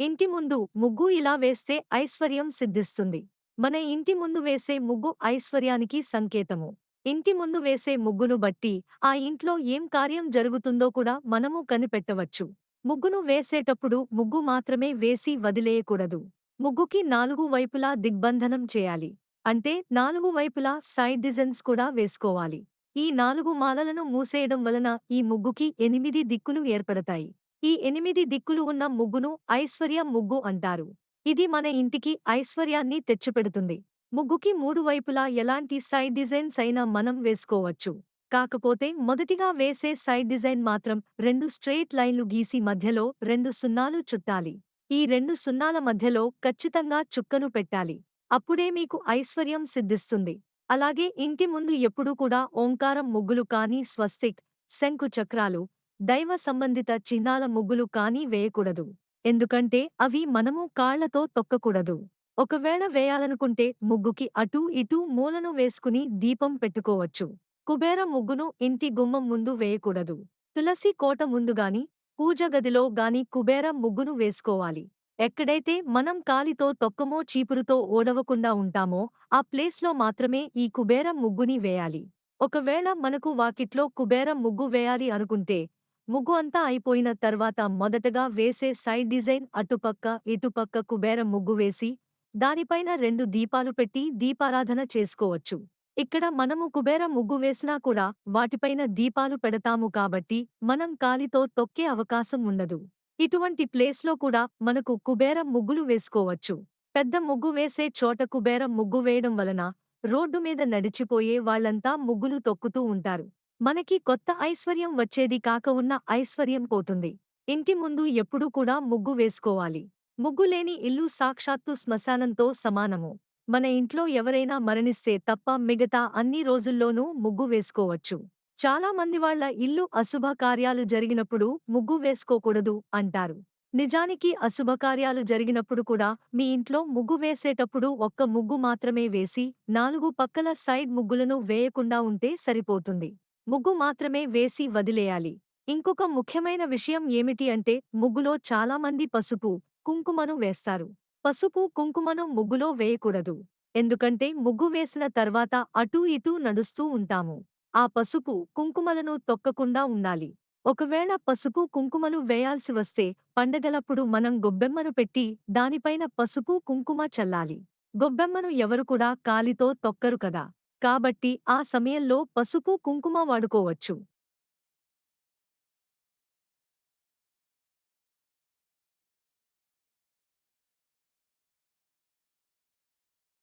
ఇంటి ముందు ముగ్గు ఇలా వేస్తే ఐశ్వర్యం సిద్ధిస్తుంది. మన ఇంటి ముందు వేసే ముగ్గు ఐశ్వర్యానికి సంకేతము. ఇంటి ముందు వేసే ముగ్గును బట్టి ఆ ఇంట్లో ఏం కార్యం జరుగుతుందో కూడా మనము కనిపెట్టవచ్చు. ముగ్గును వేసేటప్పుడు ముగ్గు మాత్రమే వేసి వదిలేయకూడదు. ముగ్గుకి నాలుగు వైపులా దిగ్బంధనం చేయాలి. అంటే నాలుగు వైపులా సైడ్ డిజైన్స్ కూడా వేసుకోవాలి. ఈ నాలుగు మాలలను మూసేయడం వలన ఈ ముగ్గుకి ఎనిమిది దిక్కులు ఏర్పడతాయి. ఈ ఎనిమిది దిక్కులు ఉన్న ముగ్గును ఐశ్వర్య ముగ్గు అంటారు. ఇది మన ఇంటికి ఐశ్వర్యాన్ని తెచ్చిపెడుతుంది. ముగ్గుకి మూడు వైపులా ఎలాంటి సైడ్ డిజైన్స్ అయినా మనం వేసుకోవచ్చు. కాకపోతే మొదటిగా వేసే సైడ్ డిజైన్ మాత్రం రెండు స్ట్రెయిట్ లైన్లు గీసి మధ్యలో రెండు సున్నాలు చుట్టాలి. ఈ రెండు సున్నాల మధ్యలో ఖచ్చితంగా చుక్కను పెట్టాలి. అప్పుడే మీకు ఐశ్వర్యం సిద్ధిస్తుంది. అలాగే ఇంటి ముందు ఎప్పుడూ కూడా ఓంకారం ముగ్గులు కానీ స్వస్తిక్ శంకు చక్రాలు దైవ సంబంధిత చిహ్నాల ముగ్గులు కానీ వేయకూడదు. ఎందుకంటే అవి మనము కాళ్ళతో తొక్కకూడదు. ఒకవేళ వేయాలనుకుంటే ముగ్గుకి అటూ ఇటూ మూలను వేసుకుని దీపం పెట్టుకోవచ్చు. కుబేర ముగ్గును ఇంటి గుమ్మం ముందు వేయకూడదు. తులసి కోట ముందుగాని పూజగదిలో గాని కుబేర ముగ్గును వేసుకోవాలి. ఎక్కడైతే మనం కాలితో తొక్కమో చీపురుతో ఓడవకుండా ఉంటామో ఆ ప్లేస్లో మాత్రమే ఈ కుబేరం ముగ్గుని వేయాలి. ఒకవేళ మనకు వాకిట్లో కుబేరం ముగ్గు వేయాలి అనుకుంటే ముగ్గు అంతా అయిపోయిన తర్వాత మొదటగా వేసే సైడ్ డిజైన్ అటుపక్క ఇటుపక్క కుబేరం ముగ్గు వేసి దానిపైన రెండు దీపాలు పెట్టి దీపారాధన చేసుకోవచ్చు. ఇక్కడ మనము కుబేర ముగ్గు వేసినా కూడా వాటిపైన దీపాలు పెడతాము కాబట్టి మనం కాలితో తొక్కే అవకాశం ఉండదు. ఇటువంటి ప్లేస్లో కూడా మనకు కుబేరం ముగ్గులు వేసుకోవచ్చు. పెద్ద ముగ్గు వేసే చోట కుబేరం ముగ్గు వేయడం వలన రోడ్డు మీద నడిచిపోయే వాళ్ళంతా ముగ్గులు తొక్కుతూ ఉంటారు. మనకి కొత్త ఐశ్వర్యం వచ్చేది కాక ఉన్న ఐశ్వర్యం పోతుంది. ఇంటి ముందు ఎప్పుడూ కూడా ముగ్గు వేసుకోవాలి. ముగ్గులేని ఇల్లు సాక్షాత్తు శ్మశానంతో సమానము. మన ఇంట్లో ఎవరైనా మరణిస్తే తప్ప మిగతా అన్ని రోజుల్లోనూ ముగ్గు వేసుకోవచ్చు. చాలా మంది వాళ్ళ ఇల్లు అశుభ కార్యాలు జరిగినప్పుడు ముగ్గు వేసుకోకూడదు అంటారు. నిజానికి అశుభకార్యాలు జరిగినప్పుడు కూడా మీ ఇంట్లో ముగ్గు వేసేటప్పుడు ఒక్క ముగ్గు మాత్రమే వేసి నాలుగు పక్కల సైడ్ ముగ్గులను వేయకుండా ఉంటే సరిపోతుంది. ముగ్గు మాత్రమే వేసి వదిలేయాలి. ఇంకొక ముఖ్యమైన విషయం ఏమిటి అంటే ముగ్గులో చాలామంది పసుపు కుంకుమను వేస్తారు. పసుపు కుంకుమను ముగ్గులో వేయకూడదు. ఎందుకంటే ముగ్గు వేసిన తర్వాత అటూ ఇటూ నడుస్తూ ఉంటాము. ఆ పసుపు కుంకుమలను తొక్కకుండా ఉండాలి. ఒకవేళ పసుపు కుంకుమలు వేయాల్సి వస్తే పండగలప్పుడు మనం గొబ్బెమ్మను పెట్టి దానిపైన పసుపు కుంకుమ చల్లాలి. గొబ్బెమ్మను ఎవరు కూడా కాలితో తొక్కరు కదా. కాబట్టి ఆ సమయంలో పసుపు కుంకుమ వాడుకోవచ్చు.